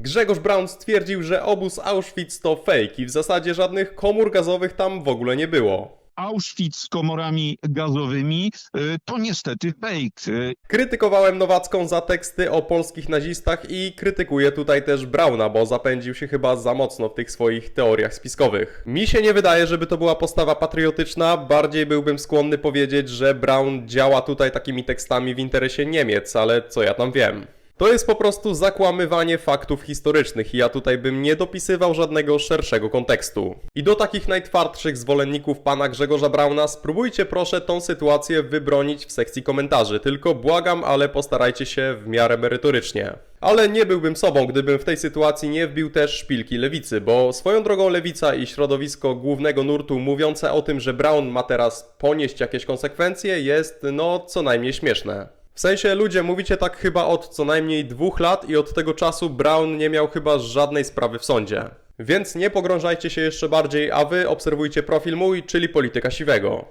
Grzegorz Braun stwierdził, że obóz Auschwitz to fake i w zasadzie żadnych komór gazowych tam w ogóle nie było. Auschwitz z komorami gazowymi y, to niestety fake. Y, Krytykowałem Nowacką za teksty o polskich nazistach i krytykuję tutaj też Brauna, bo zapędził się chyba za mocno w tych swoich teoriach spiskowych. Mi się nie wydaje, żeby to była postawa patriotyczna, bardziej byłbym skłonny powiedzieć, że Braun działa tutaj takimi tekstami w interesie Niemiec, ale co ja tam wiem. To jest po prostu zakłamywanie faktów historycznych i ja tutaj bym nie dopisywał żadnego szerszego kontekstu. I do takich najtwardszych zwolenników pana Grzegorza Brauna spróbujcie proszę tą sytuację wybronić w sekcji komentarzy, tylko błagam, ale postarajcie się w miarę merytorycznie. Ale nie byłbym sobą, gdybym w tej sytuacji nie wbił też szpilki lewicy, bo swoją drogą lewica i środowisko głównego nurtu mówiące o tym, że Brown ma teraz ponieść jakieś konsekwencje jest no co najmniej śmieszne. W sensie ludzie mówicie tak chyba od co najmniej dwóch lat i od tego czasu Brown nie miał chyba żadnej sprawy w sądzie. Więc nie pogrążajcie się jeszcze bardziej, a wy obserwujcie profil mój, czyli Polityka Siwego.